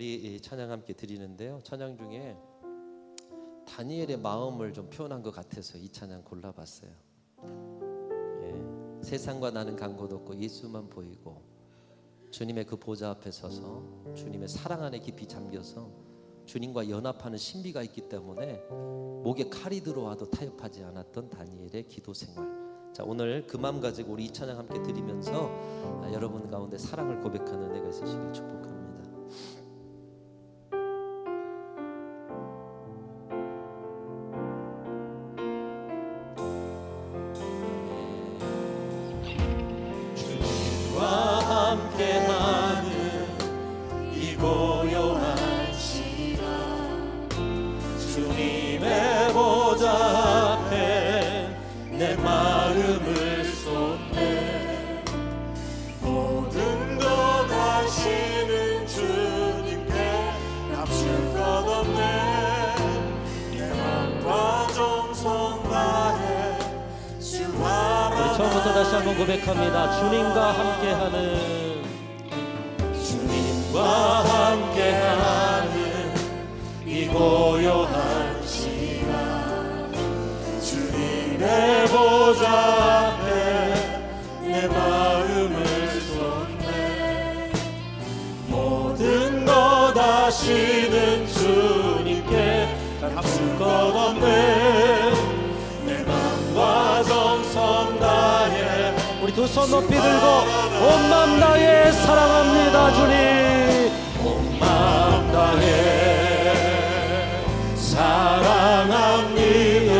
우리 이 찬양 함께 드리는데요. 찬양 중에 다니엘의 마음을 좀 표현한 것 같아서 이 찬양 골라봤어요. 예, 세상과 나는 간곳 없고 예수만 보이고 주님의 그 보좌 앞에 서서 주님의 사랑 안에 깊이 잠겨서 주님과 연합하는 신비가 있기 때문에 목에 칼이 들어와도 타협하지 않았던 다니엘의 기도 생활. 자 오늘 그 마음 가지고 우리 이 찬양 함께 드리면서 아, 여러분 가운데 사랑을 고백하는 은혜가 있으시길 축복합니다. 하나 처음부터 다시 한번 고백합니다. 주님과 함께하는 고요한 시간. 주님의 보좌 앞에 내 마음을 쏟네. 모든 것 하시는 주님께 감출 것 없네. 내 맘과 정성 다해 우리 두 손 높이 들고 온맘 다해 사랑합니다 주님. 온맘 다해 사랑합니다.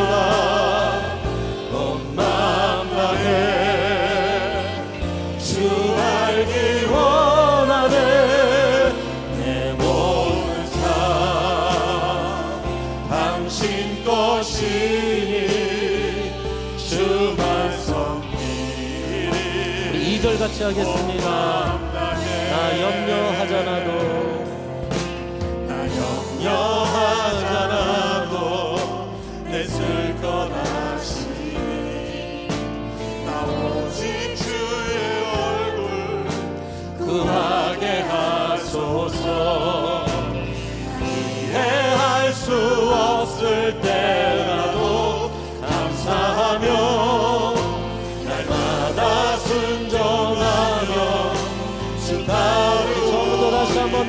온맘 다해 주 알기 원하네. 내 모든 삶 당신 것이니 주만 섬기리 우리 2절 같이 하겠습니다. 나 염려하잖아도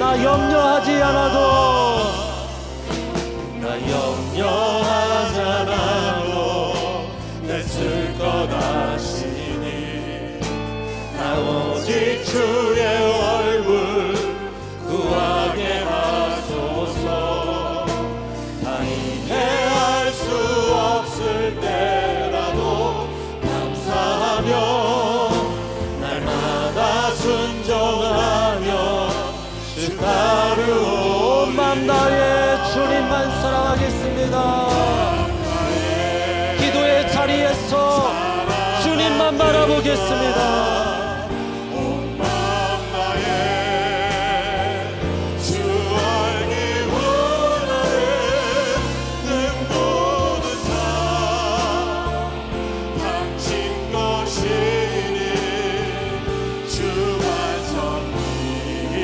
나 염려하지 않아도 나 염려하잖아도 내 쓸 것 아시니 나 오직 주 자리에서 주님만 바라보겠습니다. 주 알기 원하네 내 모든 삶 당신 것이니 주만 섬기리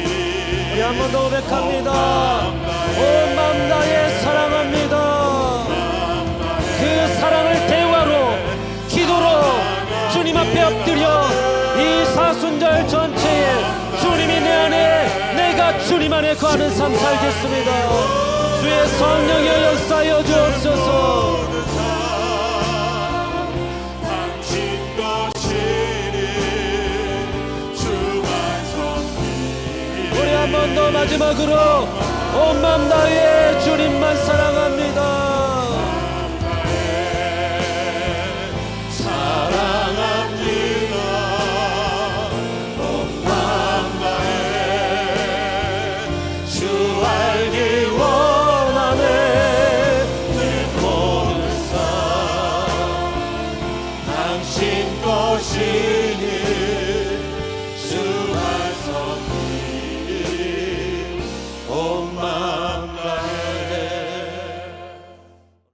우리 한번더 고백합니다 4절 전체에 주님이 내 안에 내가 주님 안에 거하는 삶 살겠습니다. 주의 성령의 역사여 주옵소서. 우리 한 번 더 마지막으로 온 맘 다해 주님만 사랑합니다.